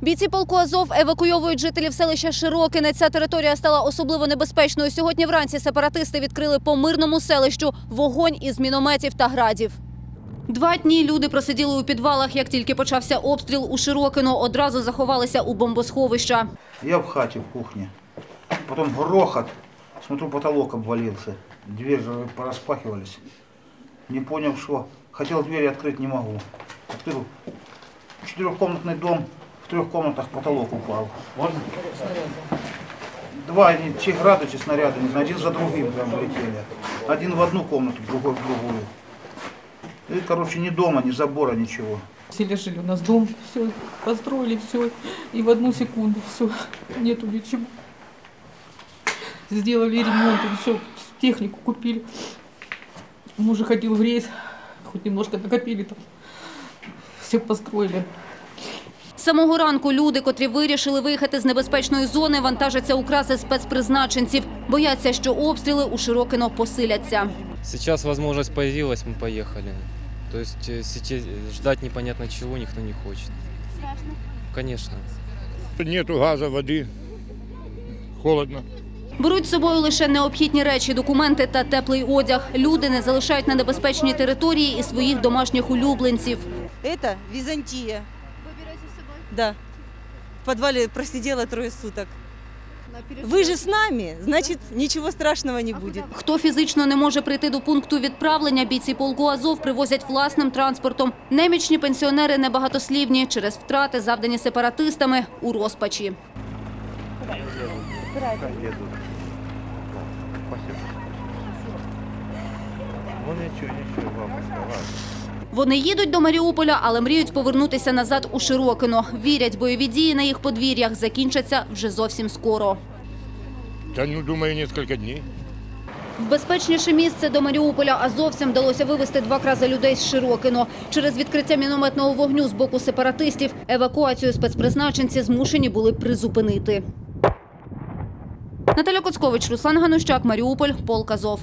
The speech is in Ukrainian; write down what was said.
Бійці полку Азов евакуйовують жителів селища Широкине. Ця територія стала особливо небезпечною. Сьогодні вранці сепаратисти відкрили по мирному селищу вогонь із мінометів та градів. Два дні люди просиділи у підвалах. Як тільки почався обстріл у Широкино, одразу заховалися у бомбосховища. Я в хате, в кухне. Потом грохот. Смотрю, потолок обвалился. Двери же пораспахивались. Не понял, что. Хотел двери открыть, не могу. Открыл. Четырехкомнатный дом. В трех комнатах потолок упал. Два они, чи грады, чи снаряды, не знаю, один за другим прям летели. Один в одну комнату, другой в другую. И, короче, ни дома, ни забора, ничего. Все жили у нас дом, все, построили все, и в одну секунду все, нету ничего. Сделали ремонт, все, технику купили. Муж ходил в рейс, хоть немножко накопили там, все построили. З самого ранку люди, котрі вирішили виїхати з небезпечної зони, вантажаться у краси спецпризначенців. Бояться, що обстріли у Широкино посиляться. Сейчас возможность появилась, мы поехали. То есть э, сейчас ждать непонятно чего никто не хочет. Страшно? Конечно. Нету газа, воды, холодно. Беруть з собою лише необхідні речі, документи та теплий одяг. Люди не залишають на небезпечній території і своїх домашніх улюбленців. Это Византия. Да. В подвале просидела трое суток. Вы же с нами, значит, ничего страшного не будет. Хто фізично не може прийти до пункту відправлення, бійці полку Азов привозять власним транспортом. Немічні пенсіонери небагатослівні через втрати, завдані сепаратистами, у розпачі. Ну ничего, ничего, бабушка, ладно. Вони їдуть до Маріуполя, але мріють повернутися назад у Широкино. Вірять, бойові дії на їх подвір'ях закінчаться вже зовсім скоро. Да ну, думаю, несколько дней. В безпечніше місце до Маріуполя азовцям вдалося вивезти два крази людей з Широкино. Через відкриття мінометного вогню з боку сепаратистів евакуацію спецпризначенці змушені були призупинити. Наталя Коцкович, Руслан Ганущак, Маріуполь, Полк Азов.